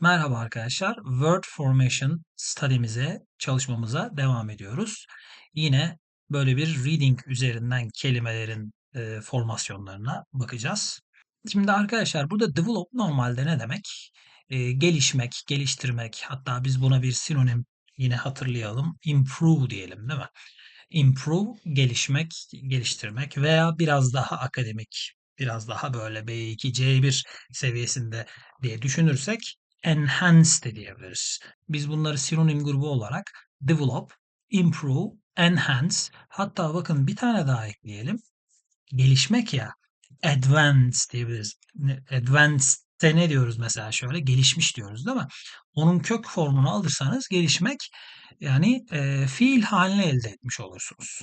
Merhaba arkadaşlar. Word Formation study'mize, çalışmamıza devam ediyoruz. Yine böyle bir reading üzerinden kelimelerin e, formasyonlarına bakacağız. Şimdi arkadaşlar burada develop normalde ne demek? E, gelişmek, geliştirmek, hatta biz buna bir sinonim yine hatırlayalım. Improve diyelim değil mi? Improve, gelişmek, geliştirmek veya biraz daha akademik, biraz daha böyle B2, C1 seviyesinde diye düşünürsek enhance de diyebiliriz. Biz bunları sinonim grubu olarak develop, improve, enhance hatta bakın bir tane daha ekleyelim. Gelişmek ya advance diyebiliriz. Advanced'te ne diyoruz mesela şöyle gelişmiş diyoruz değil mi? Onun kök formunu alırsanız gelişmek yani e, fiil haline elde etmiş olursunuz.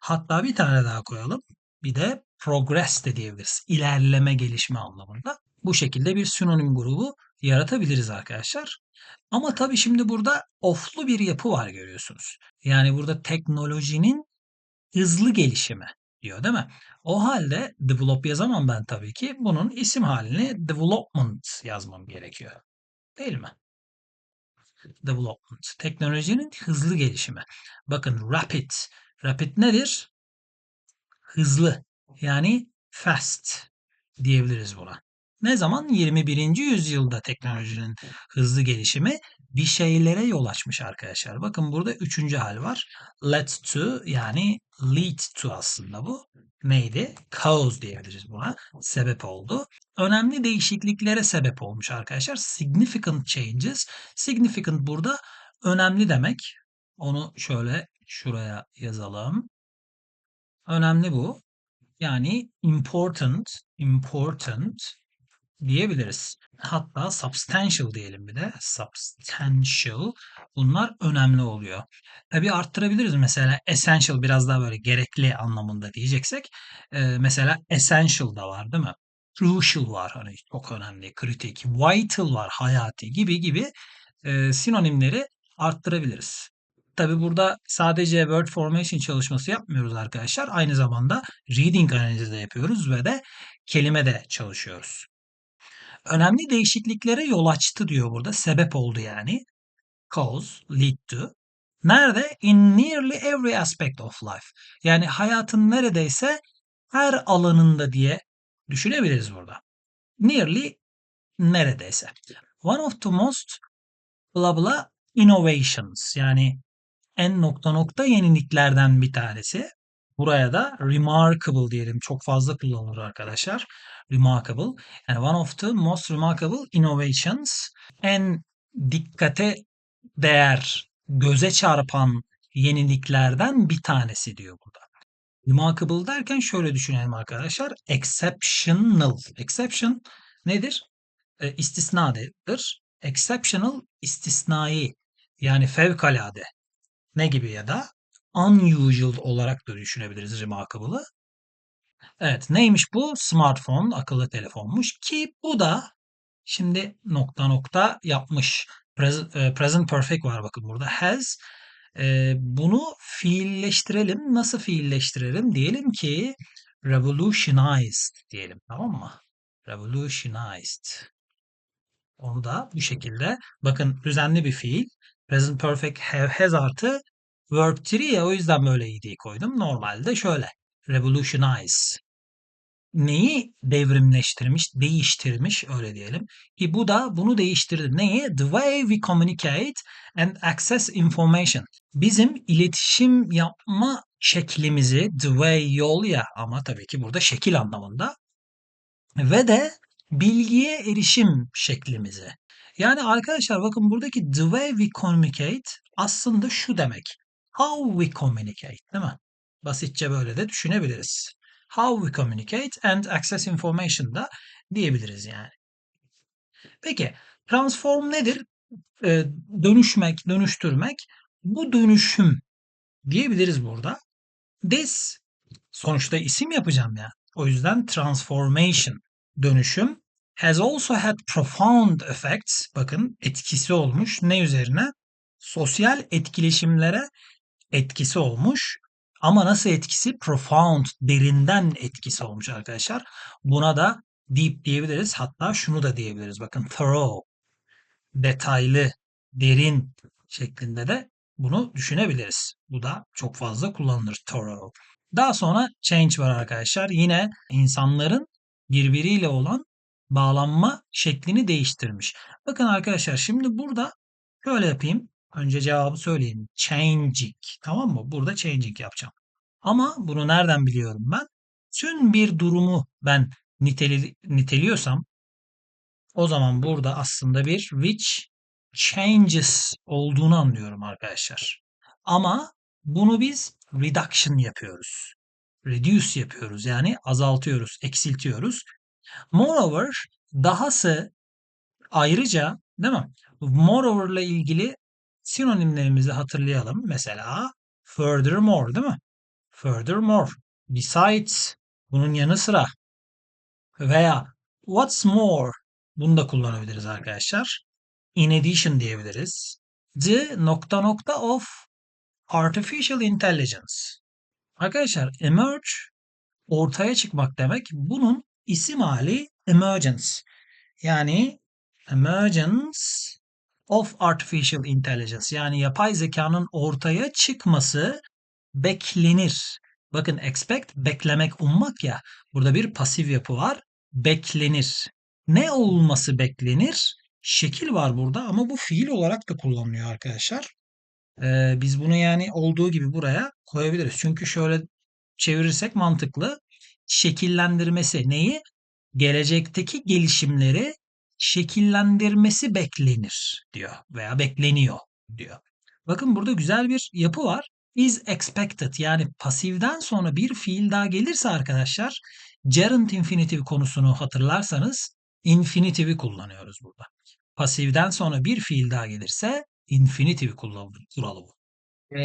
Hatta bir tane daha koyalım. Bir de progress de diyebiliriz. İlerleme, gelişme anlamında. Bu şekilde bir sinonim grubu yaratabiliriz arkadaşlar. Ama tabii şimdi burada oflu bir yapı var görüyorsunuz. Yani burada teknolojinin hızlı gelişimi diyor değil mi? O halde develop yazamam ben tabii ki. Bunun isim halini development yazmam gerekiyor. Değil mi? Development. Teknolojinin hızlı gelişimi. Bakın rapid. Rapid nedir? Hızlı. Yani fast diyebiliriz buna. Ne zaman? 21. yüzyılda teknolojinin hızlı gelişimi bir şeylere yol açmış arkadaşlar. Bakın burada üçüncü hal var. Led to yani lead to aslında bu. Neydi? Cause diyebiliriz buna. Sebep oldu. Önemli değişikliklere sebep olmuş arkadaşlar. Significant changes. Significant burada önemli demek. Onu şöyle şuraya yazalım. Önemli bu. Yani important, important diyebiliriz. Hatta substantial diyelim bir de. Substantial. Bunlar önemli oluyor. Tabi arttırabiliriz. Mesela essential biraz daha böyle gerekli anlamında diyeceksek. E, mesela essential da var değil mi? Crucial var hani çok önemli, kritik. Vital var hayati gibi gibi e, sinonimleri arttırabiliriz. Tabi burada sadece word formation çalışması yapmıyoruz arkadaşlar. Aynı zamanda reading analizi de yapıyoruz ve de kelime de çalışıyoruz. Önemli değişikliklere yol açtı diyor burada. Sebep oldu yani. Cause, lead to. Nerede? In nearly every aspect of life. Yani hayatın neredeyse her alanında diye düşünebiliriz burada. Nearly neredeyse. One of the most blah blah innovations yani en nokta nokta yeniliklerden bir tanesi. Buraya da remarkable diyelim. Çok fazla kullanılır arkadaşlar. Remarkable. Yani one of the most remarkable innovations. En dikkate değer, göze çarpan yeniliklerden bir tanesi diyor burada. Remarkable derken şöyle düşünelim arkadaşlar. Exceptional. Exception nedir? E, istisnadır. Exceptional istisnai yani fevkalade ne gibi ya da unusual olarak da düşünebiliriz remarkable'ı. Evet neymiş bu? Smartphone, akıllı telefonmuş ki bu da şimdi nokta nokta yapmış. Present, e, present perfect var bakın burada. Has. E, bunu fiilleştirelim. Nasıl fiilleştirelim? Diyelim ki revolutionized diyelim tamam mı? Revolutionized. Onu da bu şekilde bakın düzenli bir fiil. Present perfect have has artı verb 3 ya o yüzden böyle id'yi koydum. Normalde şöyle. Revolutionize. Neyi devrimleştirmiş, değiştirmiş öyle diyelim. Ki bu da bunu değiştirdi. Neyi? The way we communicate and access information. Bizim iletişim yapma şeklimizi, the way yol ya ama tabii ki burada şekil anlamında ve de bilgiye erişim şeklimizi. Yani arkadaşlar bakın buradaki the way we communicate aslında şu demek. How we communicate değil mi? Basitçe böyle de düşünebiliriz. How we communicate and access information da diyebiliriz yani. Peki transform nedir? Ee, dönüşmek, dönüştürmek. Bu dönüşüm diyebiliriz burada. This sonuçta isim yapacağım ya. O yüzden transformation dönüşüm has also had profound effects. Bakın etkisi olmuş. Ne üzerine? Sosyal etkileşimlere etkisi olmuş. Ama nasıl etkisi? Profound, derinden etkisi olmuş arkadaşlar. Buna da deep diyebiliriz. Hatta şunu da diyebiliriz. Bakın thorough. detaylı, derin şeklinde de bunu düşünebiliriz. Bu da çok fazla kullanılır thorough. Daha sonra change var arkadaşlar. Yine insanların birbiriyle olan bağlanma şeklini değiştirmiş. Bakın arkadaşlar şimdi burada şöyle yapayım. Önce cevabı söyleyeyim. Changing. Tamam mı? Burada changing yapacağım. Ama bunu nereden biliyorum ben? Tüm bir durumu ben niteli, niteliyorsam o zaman burada aslında bir which changes olduğunu anlıyorum arkadaşlar. Ama bunu biz reduction yapıyoruz. Reduce yapıyoruz yani azaltıyoruz, eksiltiyoruz. Moreover dahası ayrıca değil mi? Moreover ile ilgili sinonimlerimizi hatırlayalım. Mesela furthermore değil mi? Furthermore. Besides bunun yanı sıra veya what's more bunu da kullanabiliriz arkadaşlar. In addition diyebiliriz. The nokta nokta of artificial intelligence. Arkadaşlar emerge ortaya çıkmak demek. Bunun isim hali emergence. Yani emergence of artificial intelligence yani yapay zekanın ortaya çıkması beklenir. Bakın expect beklemek, ummak ya. Burada bir pasif yapı var. Beklenir. Ne olması beklenir? Şekil var burada ama bu fiil olarak da kullanılıyor arkadaşlar. Ee, biz bunu yani olduğu gibi buraya koyabiliriz. Çünkü şöyle çevirirsek mantıklı. Şekillendirmesi neyi? Gelecekteki gelişimleri şekillendirmesi beklenir diyor veya bekleniyor diyor. Bakın burada güzel bir yapı var. Is expected yani pasifden sonra bir fiil daha gelirse arkadaşlar gerund infinitive konusunu hatırlarsanız infinitive kullanıyoruz burada. Pasifden sonra bir fiil daha gelirse infinitive kullanılır kuralı bu.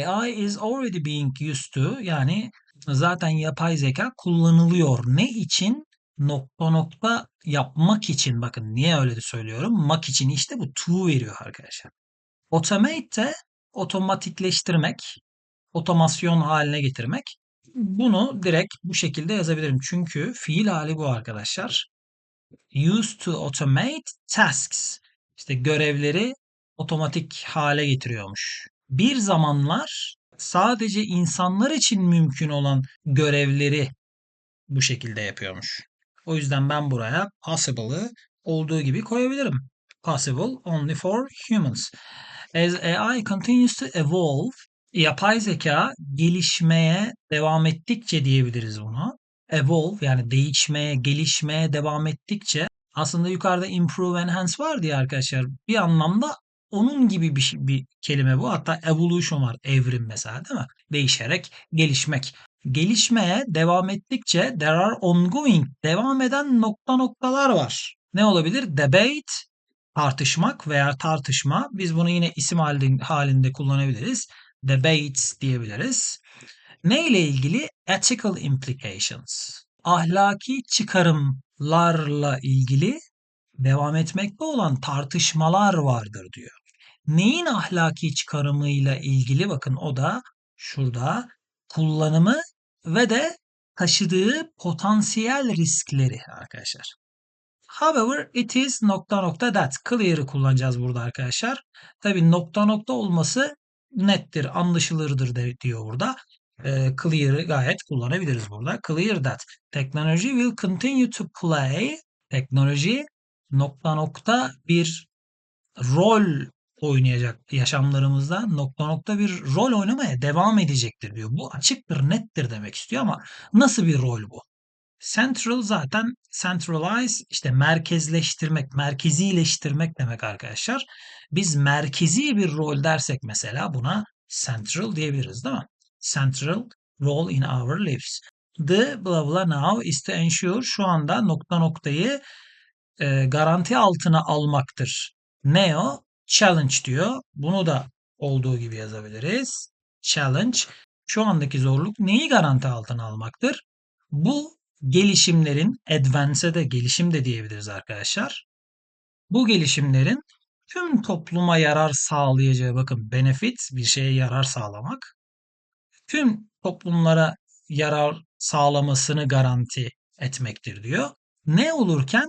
AI is already being used to yani zaten yapay zeka kullanılıyor. Ne için? Nokta nokta yapmak için. Bakın niye öyle de söylüyorum? Mak için işte bu to veriyor arkadaşlar. Automate de otomatikleştirmek, otomasyon haline getirmek. Bunu direkt bu şekilde yazabilirim. Çünkü fiil hali bu arkadaşlar. Used to automate tasks. İşte görevleri otomatik hale getiriyormuş. Bir zamanlar sadece insanlar için mümkün olan görevleri bu şekilde yapıyormuş. O yüzden ben buraya possible'ı olduğu gibi koyabilirim. Possible only for humans. As AI continues to evolve, yapay zeka gelişmeye devam ettikçe diyebiliriz bunu. Evolve yani değişmeye, gelişmeye devam ettikçe aslında yukarıda improve, enhance var diye arkadaşlar. Bir anlamda onun gibi bir, şey, bir kelime bu. Hatta evolution var. Evrim mesela değil mi? Değişerek, gelişmek. Gelişmeye devam ettikçe there are ongoing, devam eden nokta noktalar var. Ne olabilir? Debate, tartışmak veya tartışma. Biz bunu yine isim halinde, kullanabiliriz. Debates diyebiliriz. Ne ile ilgili? Ethical implications. Ahlaki çıkarımlarla ilgili devam etmekte olan tartışmalar vardır diyor. Neyin ahlaki çıkarımıyla ilgili bakın o da şurada kullanımı ve de taşıdığı potansiyel riskleri arkadaşlar. However it is nokta nokta that. Clear'ı kullanacağız burada arkadaşlar. Tabi nokta nokta olması nettir, anlaşılırdır de, diyor burada. E, clear'ı gayet kullanabiliriz burada. Clear that technology will continue to play teknoloji nokta nokta bir rol oynayacak yaşamlarımızda nokta nokta bir rol oynamaya devam edecektir diyor. Bu açıktır, nettir demek istiyor ama nasıl bir rol bu? Central zaten centralize işte merkezleştirmek, merkezileştirmek demek arkadaşlar. Biz merkezi bir rol dersek mesela buna central diyebiliriz değil mi? Central role in our lives. The blah blah now is to ensure şu anda nokta noktayı e, garanti altına almaktır. Ne o? Challenge diyor. Bunu da olduğu gibi yazabiliriz. Challenge. Şu andaki zorluk neyi garanti altına almaktır? Bu gelişimlerin advance'e de gelişim de diyebiliriz arkadaşlar. Bu gelişimlerin tüm topluma yarar sağlayacağı bakın benefit bir şeye yarar sağlamak. Tüm toplumlara yarar sağlamasını garanti etmektir diyor. Ne olurken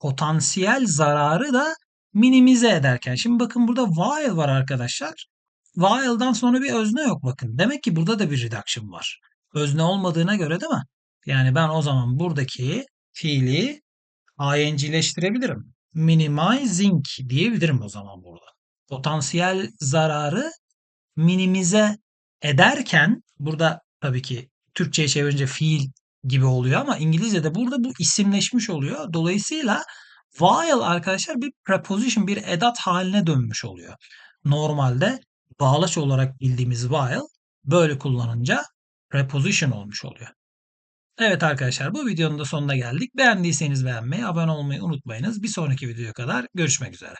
potansiyel zararı da minimize ederken. Şimdi bakın burada while var arkadaşlar. While'dan sonra bir özne yok bakın. Demek ki burada da bir reduction var. Özne olmadığına göre değil mi? Yani ben o zaman buradaki fiili ing'leştirebilirim. Minimizing diyebilirim o zaman burada. Potansiyel zararı minimize ederken burada tabii ki Türkçe'ye çevirince fiil gibi oluyor ama İngilizce'de burada bu isimleşmiş oluyor. Dolayısıyla while arkadaşlar bir preposition, bir edat haline dönmüş oluyor. Normalde bağlaç olarak bildiğimiz while böyle kullanınca preposition olmuş oluyor. Evet arkadaşlar bu videonun da sonuna geldik. Beğendiyseniz beğenmeyi, abone olmayı unutmayınız. Bir sonraki videoya kadar görüşmek üzere.